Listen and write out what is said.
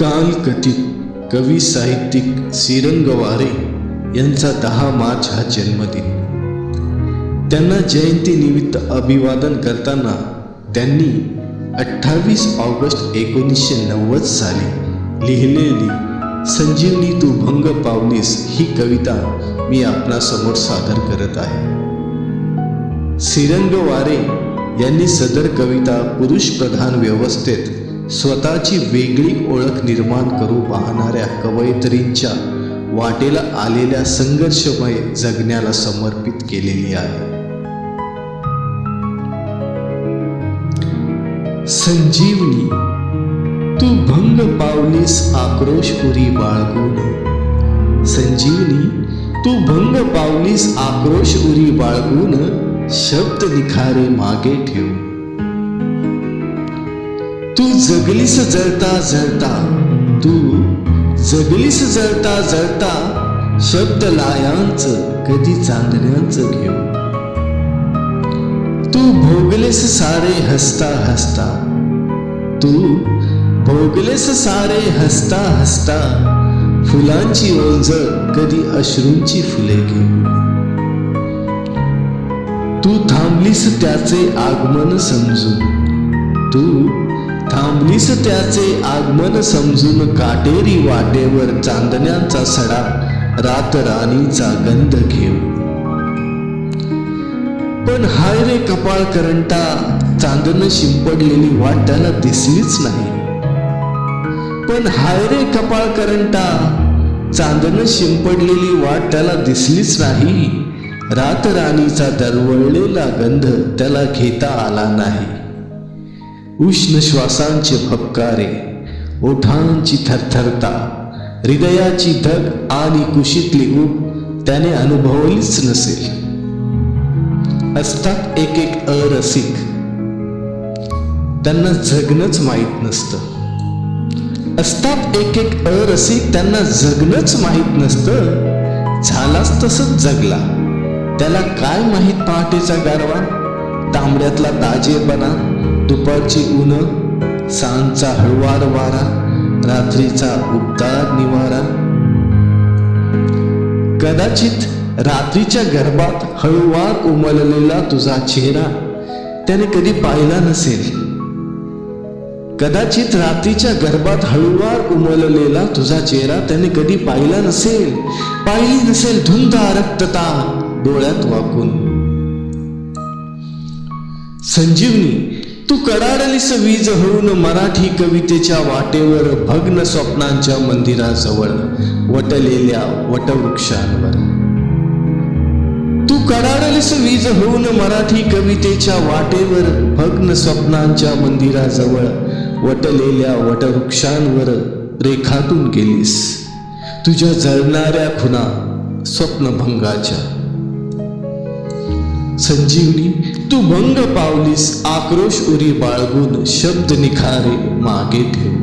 काल कथित कवी साहित्यिक श्रीरंग वारे यांचा दहा मार्च हा जन्मदिन. त्यांना जयंतीनिमित्त अभिवादन करताना त्यांनी अठ्ठावीस ऑगस्ट एकोणीसशे नव्वद साली लिहिलेली संजीवनी तू भंग पावलीस ही कविता मी आपणासमोर सादर करत आहे. श्रीरंग वारे यांनी सदर कविता पुरुष प्रधान व्यवस्थेत स्वतःची वेगळी ओळख निर्माण करू पाहणाऱ्या कवयित्रींच्या वाटेला आलेल्या संघर्षमय जगण्याला समर्पित केलेली आहे. संजीवनी तू भंग पावलीस आक्रोश उरी बाळगून. संजीवनी तू भंग पावलीस आक्रोश उरी बाळगून. शब्द निखारे मागे ठेव. तू जगलीस जळता जळता तू जगलीस जळता जळता शब्द लायांच कधी चांदण्यांच घेऊ. तू भोगलेस सारे हसता हसता तू भोगलेस सारे हसता हसता फुलांची ओंज कधी अश्रूंची फुले घेऊ. तू थांबलीस त्याचे आगमन समजून तू आम्हीच त्याचे आगमन समजून काटेरी वाटेवर चांदण्यांचा सडा रात राणीचा गंध घेऊ. पण हाय रे कपाळ करंटा चांदणं शिंपडलेली वाट त्याला दिसलीच नाही. पण हाय रे कपाळ करंटा चांदणं शिंपडलेली वाट त्याला दिसलीच नाही. रात राणीचा दरवळलेला गंध त्याला घेता आला नाही. उष्ण श्वासांचे भपकारे ओठांची थरथरता हृदयाची धग आणि कुशीतली ऊब त्याने अनुभवलीच नसेल. असतात एक एक अरसिक. त्यांना जगणंच माहीत नसतं. असतात एक एक अरसिक त्यांना जगणंच माहीत नसतं. झालाच तसंच जगला. त्याला काय माहीत पहाटेचा गारवा? तांबड्यातला ताजेपणा? दुपारची ऊन सांचा हळवार वारा रात्रीचा उबदार निवारा. कदाचित रात्रीच्या गर्भात हळूवार उमललेला तुझा चेहरा त्याने कधी पाहिला नसेल. कदाचित रात्रीच्या गर्भात हळूवार उमललेला तुझा चेहरा त्याने कधी पाहिला नसेल. पाहिली नसेल धुंदा आरक्तता डोळ्यात वाकून. संजीवनी तू कडाडलीस वीज होऊन मराठी कवितेच्या वाटेवर भग्न स्वप्नांच्या मंदिराजवळ वटलेल्या वटवृक्षांवर. तू कडाडलीस वीज होऊन मराठी कवितेच्या वाटेवर भग्न स्वप्नांच्या मंदिराजवळ वटलेल्या वटवृक्षांवर रेखातून गेलीस. तुझ्या जळणाऱ्या खुना स्वप्नभंगाच्या संजीवनी तू भंग पावलीस आक्रोश उरी बाळगून शब्द निखारे मागे ठेव